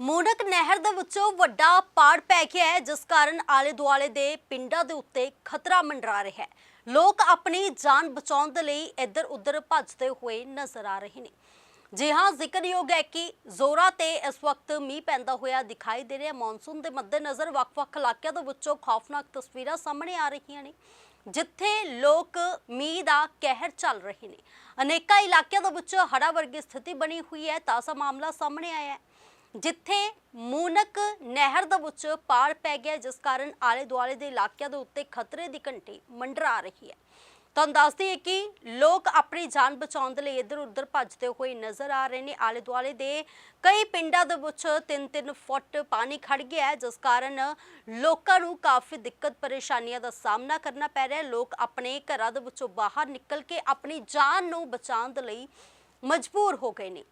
ਮੂਨਕ ਨਹਿਰ ਦੇ ਵਿੱਚੋਂ ਵੱਡਾ ਪਾੜ ਪੈ ਗਿਆ ਹੈ, ਜਿਸ ਕਾਰਨ ਆਲੇ ਦੁਆਲੇ ਦੇ ਪਿੰਡਾਂ ਦੇ ਉੱਤੇ ਖਤਰਾ ਮੰਡਰਾ ਰਿਹਾ ਹੈ। ਲੋਕ ਆਪਣੀ ਜਾਨ ਬਚਾਉਣ ਦੇ ਲਈ ਇੱਧਰ ਉੱਧਰ ਭੱਜਦੇ ਹੋਏ ਨਜ਼ਰ ਆ ਰਹੇ ਨੇ। ਜੀ ਹਾਂ ਜ਼ਿਕਰਯੋਗ ਹੈ ਕਿ ਜ਼ੋਰਾ ਤੇ ਇਸ ਵਕਤ ਮੀਂਹ ਪੈਂਦਾ ਹੋਇਆ ਦਿਖਾਈ ਦੇ ਰਿਹਾ। ਮੌਨਸੂਨ ਦੇ ਮੱਦੇਨਜ਼ਰ ਵੱਖ-ਵੱਖ ਇਲਾਕਿਆਂ ਦੇ ਵਿੱਚੋਂ ਖੌਫਨਾਕ ਤਸਵੀਰਾਂ ਸਾਹਮਣੇ ਆ ਰਹੀਆਂ ਨੇ, ਜਿੱਥੇ ਲੋਕ ਮੀਂਹ ਦਾ ਕਹਿਰ ਚੱਲ ਰਹੇ ਨੇ। ਅਨੇਕਾਂ ਇਲਾਕਿਆਂ ਦੇ ਵਿੱਚ ਹੜ੍ਹਾਂ ਵਰਗੀ ਸਥਿਤੀ ਬਣੀ ਹੋਈ ਹੈ, ਤਾਜ਼ਾ ਮਾਮਲਾ ਸਾਹਮਣੇ ਆਇਆ ਹੈ। ਜਿੱਥੇ ਮੂਨਕ ਨਹਿਰ ਦੇ ਵਿੱਚ ਪਾੜ ਪੈ ਗਿਆ, ਜਿਸ ਕਾਰਨ ਆਲੇ ਦੁਆਲੇ ਦੇ ਇਲਾਕਿਆਂ ਦੇ ਉੱਤੇ ਖਤਰੇ ਦੀ ਘੰਟੀ ਮੰਡਰਾ ਰਹੀ ਹੈ। ਤੁਹਾਨੂੰ ਦੱਸਦੀ ਹੈ ਕਿ ਲੋਕ ਆਪਣੀ ਜਾਨ ਬਚਾਉਣ ਦੇ ਲਈ ਇੱਧਰ ਉੱਧਰ ਭੱਜਦੇ ਹੋਏ ਨਜ਼ਰ ਆ ਰਹੇ ਨੇ। ਆਲੇ ਦੁਆਲੇ ਦੇ ਕਈ ਪਿੰਡਾਂ ਦੇ ਵਿੱਚ 3-3 ਫੁੱਟ ਪਾਣੀ ਖੜ ਗਿਆ ਹੈ, ਜਿਸ ਕਾਰਨ ਲੋਕਾਂ ਨੂੰ ਕਾਫੀ ਦਿੱਕਤ, ਪਰੇਸ਼ਾਨੀਆਂ ਦਾ ਸਾਹਮਣਾ ਕਰਨਾ ਪੈ ਰਿਹਾ ਹੈ। ਲੋਕ ਆਪਣੇ ਘਰਾਂ ਦੇ ਵਿੱਚੋਂ ਬਾਹਰ ਨਿਕਲ ਕੇ ਆਪਣੀ ਜਾਨ ਨੂੰ ਬਚਾਉਣ ਦੇ ਲਈ ਮਜਬੂਰ ਹੋ ਗਏ ਨੇ।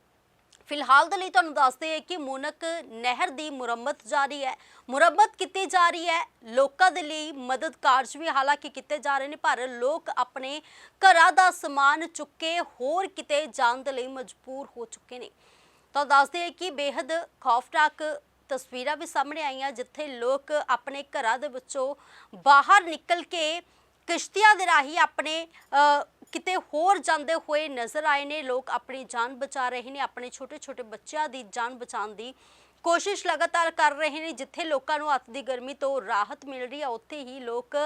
ਫਿਲਹਾਲ ਦੇ ਲਈ ਤੁਹਾਨੂੰ ਦੱਸਦੇ ਹਾਂ ਕਿ ਮੂਨਕ ਨਹਿਰ ਦੀ ਮੁਰੰਮਤ ਜਾਰੀ ਹੈ। ਮੁਰੰਮਤ ਕੀਤੀ ਜਾ ਰਹੀ ਹੈ। ਲੋਕਾਂ ਦੇ ਲਈ ਮਦਦ ਕਾਰਜ ਵੀ ਹਾਲਾਂਕਿ ਕੀਤੇ ਜਾ ਰਹੇ ਨੇ, ਪਰ ਲੋਕ ਆਪਣੇ ਘਰਾਂ ਦਾ ਸਮਾਨ ਚੁੱਕ ਕੇ ਹੋਰ ਕਿਤੇ ਜਾਣ ਦੇ ਲਈ ਮਜਬੂਰ ਹੋ ਚੁੱਕੇ ਨੇ। ਤਾਂ ਦੱਸਦੇ ਹਾਂ ਕਿ ਬੇहद ਖੌਫਨਾਕ ਤਸਵੀਰਾਂ ਵੀ ਸਾਹਮਣੇ ਆਈਆਂ, ਜਿੱਥੇ ਲੋਕ ਆਪਣੇ ਘਰਾਂ ਦੇ ਵਿੱਚੋਂ ਬਾਹਰ ਨਿਕਲ ਕੇ ਕਿਸ਼ਤੀਆਂ ਦੇ ਰਾਹੀਂ ਆਪਣੇ ਕਿਤੇ ਹੋਰ ਜਾਂਦੇ ਹੋਏ ਨਜ਼ਰ ਆਏ ਨੇ, ਲੋਕ ਆਪਣੀ ਜਾਨ ਬਚਾ ਰਹੇ ਨੇ, ਆਪਣੇ ਛੋਟੇ ਛੋਟੇ ਬੱਚਿਆਂ ਦੀ ਜਾਨ ਬਚਾਉਣ ਦੀ ਕੋਸ਼ਿਸ਼ ਲਗਾਤਾਰ ਕਰ ਰਹੇ ਨੇ, ਜਿੱਥੇ ਲੋਕਾਂ ਨੂੰ ਅੱਤ ਦੀ ਗਰਮੀ ਤੋਂ ਰਾਹਤ ਮਿਲ ਰਹੀ ਹੈ ਉੱਥੇ ਹੀ ਲੋਕ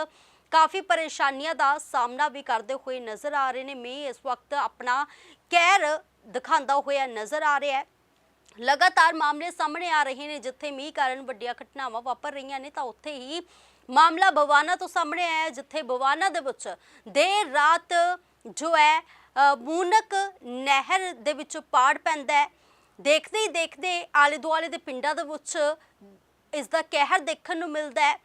ਕਾਫੀ ਪਰੇਸ਼ਾਨੀਆਂ ਦਾ ਸਾਹਮਣਾ ਵੀ ਕਰਦੇ ਹੋਏ ਨਜ਼ਰ ਆ ਰਹੇ ਨੇ। ਮੀਂਹ ਇਸ ਵਕਤ ਆਪਣਾ ਕਹਿਰ ਦਿਖਾਉਂਦਾ ਹੋਇਆ ਨਜ਼ਰ ਆ ਰਿਹਾ। ਹੈ ਲਗਾਤਾਰ ਮਾਮਲੇ ਸਾਹਮਣੇ ਆ ਰਹੇ ਨੇ, ਜਿੱਥੇ ਮੀਂਹ ਕਾਰਨ ਵੱਡੀਆਂ ਘਟਨਾਵਾਂ ਵਾਪਰ ਰਹੀਆਂ ਨੇ, ਤਾਂ ਉੱਥੇ ਹੀ ਮਾਮਲਾ ਬਵਾਨਾ ਤੋਂ ਸਾਹਮਣੇ ਆਇਆ, ਜਿੱਥੇ ਬਵਾਨਾ ਦੇ ਵਿੱਚ ਦੇਰ ਰਾਤ ਜੋ ਹੈ ਮੂਨਕ ਨਹਿਰ ਦੇ ਵਿੱਚੋਂ ਪਾੜ ਪੈਂਦਾ ਹੈ। ਦੇਖਦੇ ਹੀ ਦੇਖਦੇ ਆਲੇ ਦੁਆਲੇ ਦੇ ਪਿੰਡਾਂ ਦੇ ਵਿੱਚ ਇਸ ਦਾ ਕਹਿਰ ਦੇਖਣ ਨੂੰ ਮਿਲਦਾ ਹੈ।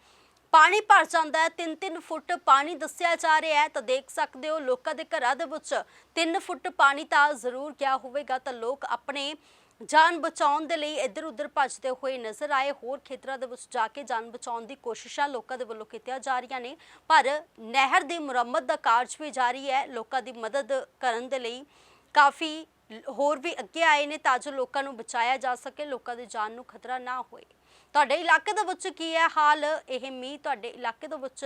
ਪਾਣੀ ਭਰ ਜਾਂਦਾ ਹੈ। 3-3 ਫੁੱਟ ਪਾਣੀ ਦੱਸਿਆ ਜਾ ਰਿਹਾ ਹੈ। ਤਾਂ ਦੇਖ ਸਕਦੇ ਹੋ ਲੋਕਾਂ ਦੇ ਘਰਾਂ ਦੇ ਵਿੱਚ 3 ਫੁੱਟ ਪਾਣੀ ਤਾਂ ਜ਼ਰੂਰ ਗਿਆ ਹੋਵੇਗਾ। ਤਾਂ ਲੋਕ ਆਪਣੇ ਜਾਨ ਬਚਾਉਣ ਦੇ ਲਈ ਇੱਧਰ ਉੱਧਰ ਭੱਜਦੇ ਹੋਏ ਨਜ਼ਰ ਆਏ। ਹੋਰ ਖੇਤਰਾਂ ਦੇ ਵਿੱਚ ਜਾ ਕੇ ਜਾਨ ਬਚਾਉਣ ਦੀ ਕੋਸ਼ਿਸ਼ਾਂ ਲੋਕਾਂ ਦੇ ਵੱਲੋਂ ਕੀਤੀਆਂ ਜਾ ਰਹੀਆਂ ਨੇ। ਪਰ ਨਹਿਰ ਦੀ ਮੁਰੰਮਤ ਦਾ ਕਾਰਜ ਵੀ ਜਾਰੀ ਹੈ। ਲੋਕਾਂ ਦੀ ਮਦਦ ਕਰਨ ਦੇ ਲਈ ਕਾਫੀ ਹੋਰ ਵੀ ਅੱਗੇ ਆਏ ਨੇ ਤਾਂ ਜੋ ਲੋਕਾਂ ਨੂੰ ਬਚਾਇਆ ਜਾ ਸਕੇ, ਲੋਕਾਂ ਦੀ ਜਾਨ ਨੂੰ ਖਤਰਾ ਨਾ ਹੋਏ। ਤੁਹਾਡੇ ਇਲਾਕੇ ਦੇ ਵਿੱਚ ਕੀ ਹੈ ਹਾਲ? ਇਹ ਮੀਂਹ ਤੁਹਾਡੇ ਇਲਾਕੇ ਦੇ ਵਿੱਚ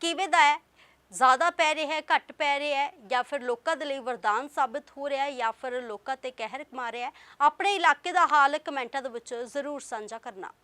ਕਿਵੇਂ ਦਾ ਹੈ? ਜ਼ਿਆਦਾ ਪੈ ਰਿਹਾ ਹੈ, ਘੱਟ ਪੈ ਰਿਹਾ ਹੈ ਜਾਂ ਫਿਰ ਲੋਕਾਂ ਦੇ ਲਈ ਵਰਦਾਨ ਸਾਬਿਤ ਹੋ ਰਿਹਾ ਹੈ ਜਾਂ ਫਿਰ ਲੋਕਾਂ ਤੇ ਕਹਿਰ ਕਮਾ ਰਿਹਾ ਹੈ, ਆਪਣੇ ਇਲਾਕੇ ਦਾ ਹਾਲ ਕਮੈਂਟਾਂ ਦੇ ਵਿੱਚ ਜ਼ਰੂਰ ਸਾਂਝਾ ਕਰਨਾ।